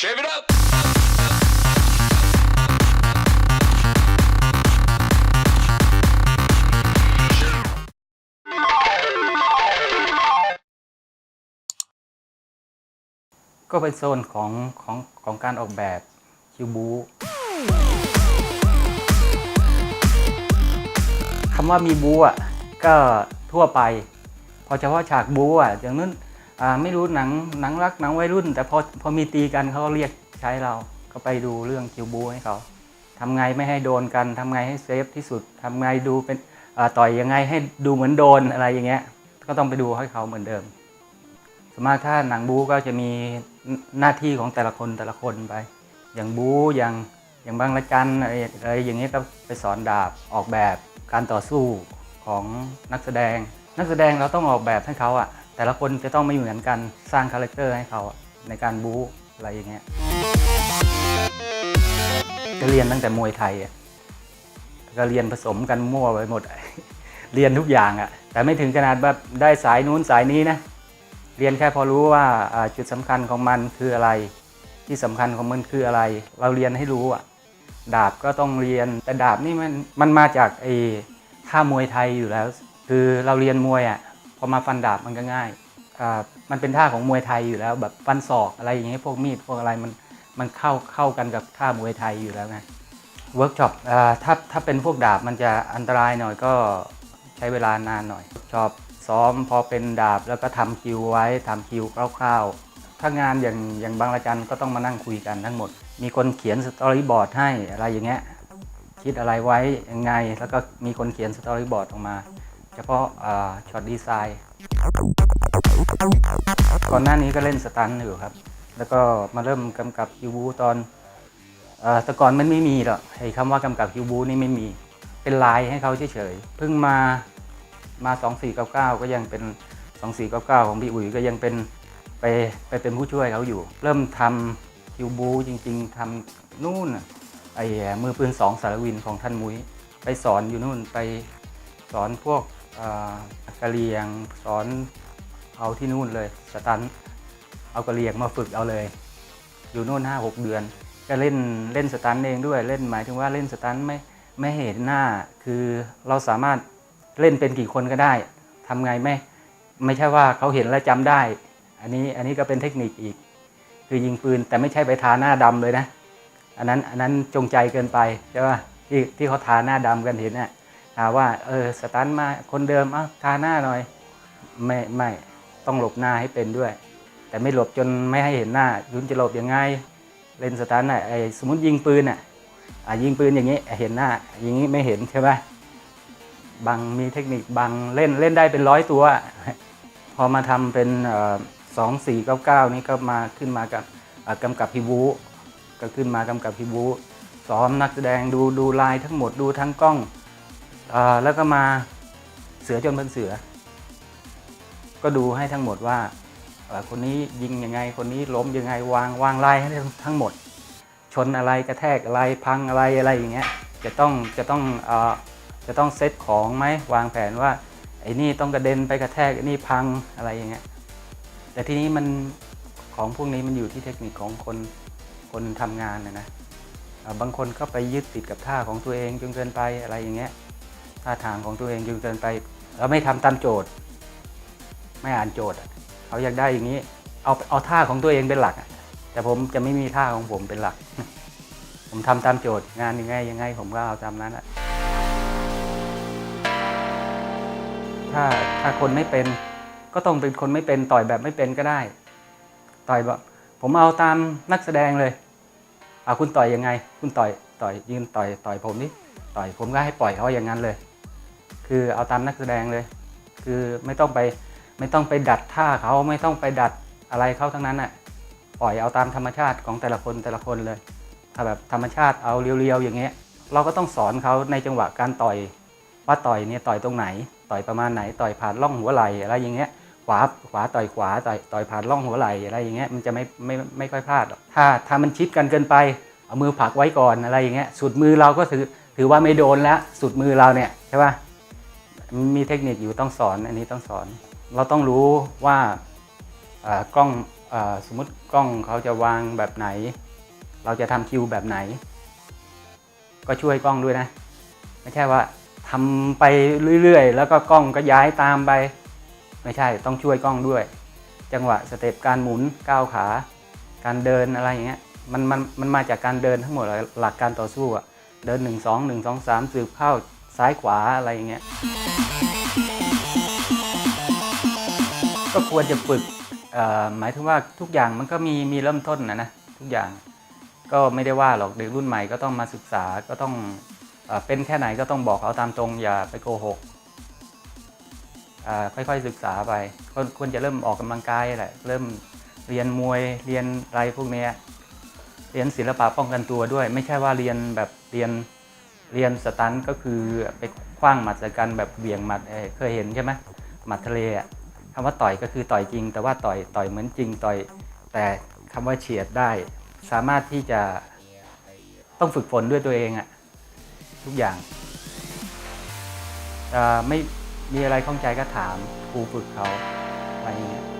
Shave it up! ก็เป็นโซนของของของการออกแบบคิวบูคำว่ามีบูอะก็ทั่วไป พอเฉพาะฉากบูอะอย่างนั้น ไม่รู้หนังหนังรักหนังวัยรุ่น แต่พอพอมีตีกันเขาเรียกใช้เราก็ไปดูเรื่องคิวบูให้เขาทำไงไม่ให้โดนกันทำไงให้เซฟที่สุดทำไงดูเป็นต่อยยังไงให้ดูเหมือนโดนอะไรอย่างเงี้ย ก็ต้องไปดูให้เขาเหมือนเดิมส่วนมากถ้าหนังบูก็จะมีหน้าที่ของแต่ละคนแต่ละคนไป อย่างบูอย่างอย่างบางละจันอะไรอะไรอย่างเงี้ยก็ไปสอนดาบออกแบบการต่อสู้ของนักแสดง นักแสดงเราต้องออกแบบให้เขาอะ แต่ละคนจะต้องไม่เหมือนกันสร้างคาแรคเตอร์ให้เขาในการบู๊อะไรอย่างเงี้ยก็เรียนตั้งแต่มวยไทยก็เรียนผสมกันมั่วไปหมด เรียนทุกอย่างอะแต่ไม่ถึงขนาดแบบได้สายนู้นสายนี้นะ เรียนแค่พอรู้ว่าจุดสำคัญของมันคืออะไร ที่สำคัญของมันคืออะไร เราเรียนให้รู้อะ ดาบก็ต้องเรียน แต่ดาบนี่มันมันมาจากไอ้ท่ามวยไทยอยู่แล้ว คือเราเรียนมวยอะ พอมาฟันดาบมันก็ง่ายอ่ามันเป็นท่าของมวยไทยอยู่แล้ว แบบฟันศอกอะไรอย่างเงี้ยพวกมีดพวกอะไรมันมันเข้าเข้ากันกับท่ามวยไทยอยู่แล้วไงเวิร์กช็อปถ้าถ้าเป็นพวกดาบมันจะอันตรายหน่อยก็ใช้เวลานานหน่อย ชอบซ้อมพอเป็นดาบแล้วก็ทำคิวไว้ทำคิวคร่าวๆ ถ้างานอย่างอย่างบางระจันก็ต้องมานั่งคุยกันทั้งหมด มีคนเขียนสตอรี่บอร์ดให้อะไรอย่างเงี้ยคิดอะไรไว้ยังไง แล้วก็มีคนเขียนสตอรี่บอร์ดออกมา เฉพาะช็อตดีไซน์ก่อนหน้านี้ก็เล่นสตันอยู่ครับ แล้วก็มาเริ่มกำกับคิวบูตอนอแต่ก่อนมันไม่มีหรอกไอ้คำว่ากำกับคิวบูนี่ไม่มี เป็นลายให้เขาเฉยๆ เพิ่งมา มา 2499 ก็ยังเป็น 2499 ของพี่อุ๋ยก็ยังเป็นไปไปเป็นผู้ช่วยเขาอยู่ เริ่มทำคิวบูจริงๆทำนู่นน่ะไอ้มือปืนสองสารวินของท่านมุ้ยไปสอนอยู่นู่นไปสอนพวก กะเรียงสอนเอาที่นู่นเลยสตันเอากะเรียงมาฝึกเอาเลย อยู่นู่นห้าหกเดือน ก็เล่นเล่นสตันเองด้วยเล่นหมายถึงว่าเล่นสตันไม่ไม่เห็นหน้าคือเราสามารถเล่นเป็นกี่คนก็ได้ทำไงไม่ไม่ใช่ว่าเขาเห็นแล้วจำได้ อันนี้อันนี้ก็เป็นเทคนิคอีก คือยิงปืนแต่ไม่ใช่ไปทาหน้าดำเลยนะ อันนั้นอันนั้นจงใจเกินไปใช่ป่ะที่ที่เขาทาหน้าดำกันเห็นเนี่ย ว่าเออสตันมาคนเดิมเอ้าทาหน้าหน่อยไม่ไม่ต้องหลบหน้าให้เป็นด้วย แต่ไม่หลบจนไม่ให้เห็นหน้าคุณจะหลบยังไงเล่นสตันท์น่ะไอ้สมมติยิงปืนอะอะยิงปืนอย่างนี้เห็นหน้าอย่างนี้ไม่เห็นใช่ไหมบังมีเทคนิคบังเล่นเล่นได้เป็นร้อยตัว พอมาทำเป็นสองสี่เก้าเก้านี่ก็มาขึ้นมากับเอ่อกำกับพิบูก็ขึ้นมากำกับพิบูซ้อมนักแสดงดูดูลายทั้งหมดดูทั้งกล้อง แล้วก็มาเสือจนเป็นเสือ ก็ดูให้ทั้งหมดว่าคนนี้ยิงยังไง คนนี้ล้มยังไงวางวางลายให้ทั้งหมด ชนอะไรกระแทกอะไรพังอะไรอะไรอย่างเงี้ยจะต้องจะต้องอจะต้องเซตของไหมวางแผนว่าไอ้นี่ต้องกระเด็นไปกระแทกไอ้นี่พังอะไรอย่างเงี้ยแต่ทีนี้มันของพวกนี้มันอยู่ที่เทคนิคของคนคนทำงานนะนะบางคนก็ไปยึดติดกับท่าของตัวเองจนเกินไปอะไรอย่างเงี้ย ท่าทางของตัวเองจนเกินไปแล้วไม่ทำตามโจทย์ ไม่อ่านโจทย์เขาอยากได้อย่างนี้ เอาเอาท่าของตัวเองเป็นหลัก แต่ผมจะไม่มีท่าของผมเป็นหลัก ผมทำตามโจทย์ งานยังไงยังไง ผมก็เอาตามนั้นอะถ้าถ้าคนไม่เป็น ก็ต้องเป็นคนไม่เป็นต่อยแบบไม่เป็นก็ได้ ต่อยแบบผมเอาตามนักแสดงเลยเอาคุณต่อยยังไง คุณต่อยต่อยยืนต่อยต่อยผมนี่ต่อยผมก็ให้ปล่อยเขาอย่างนั้นเลย คือเอาตามนักแสดงเลย คือไม่ต้องไปไม่ต้องไปดัดท่าเขาไม่ต้องไปดัดอะไรเขาทั้งนั้นอะปล่อยเอาตามธรรมชาติของแต่ละคนแต่ละคนเลย ถ้าแบบธรรมชาติเอาเรียวๆอย่างเงี้ย เราก็ต้องสอนเขาในจังหวะการต่อย ว่าต่อยเนี่ยต่อยตรงไหน ต่อยประมาณไหนต่อยผ่านร่องหัวไหล่อะไรอย่างเงี้ยขวาขวาต่อยขวาต่อยต่อยผ่านร่องหัวไหล่อะไรอย่างเงี้ยมันจะไม่ไม่ไม่ค่อยพลาดถ้าถ้ามันชิดกันเกินไปเอามือผลักไว้ก่อนอะไรอย่างเงี้ยสุดมือเราก็ถือถือว่าไม่โดนแล้วสุดมือเราเนี่ยใช่ป่ะ มีเทคนิคอยู่ต้องสอนอันนี้ต้องสอน เราต้องรู้ว่ากล้องอสมมติกล้องเขาจะวางแบบไหน เราจะทำคิวแบบไหน ก็ช่วยกล้องด้วยนะ ไม่ใช่ว่าทำไปเรื่อยๆ แล้วก็กล้องก็ย้ายตามไป ไม่ใช่ต้องช่วยกล้องด้วย จังหวะสเต็ปการหมุนก้าวขา การเดินอะไรอย่างเงี้ยมันมันมันมาจากการเดินทั้งหมดเลยหลักการต่อสู้อะเดิน 1 2 1 2 3สืบเข้า ซ้ายขวาอะไรอย่างเงี้ย ก็ควรจะฝึกหมายถึงว่าทุกอย่างมันก็มีมีเริ่มต้นนะนะทุกอย่างก็ไม่ได้ว่าหรอกเด็กรุ่นใหม่ก็ต้องมาศึกษาก็ต้องเอเป็นแค่ไหนก็ต้องบอกเขาตามตรงอย่าไปโกหกค่อยๆศึกษาไปควรควรจะเริ่มออกกำลังกายแหละเริ่มเรียนมวยเรียนอะไรพวกนี้เรียนศิลปะป้องกันตัวด้วย ไม่ใช่ว่าเรียนแบบเรียน เรียนสตันก็คือไปคว้างหมัดใส่กันแบบเหวี่ยงหมัดเเคยเห็นใช่ไหมหมัดทะเลอะคำว่าต่อยก็คือต่อยจริง แต่ว่าต่อยต่อยเหมือนจริงต่อย แต่คำว่าเฉียดได้ สามารถที่จะต้องฝึกฝนด้วยตัวเองอะทุกอย่างไม่มีอะไรข้องใจก็ถามครูฝึกเขาอะไรอย่างเงี้ย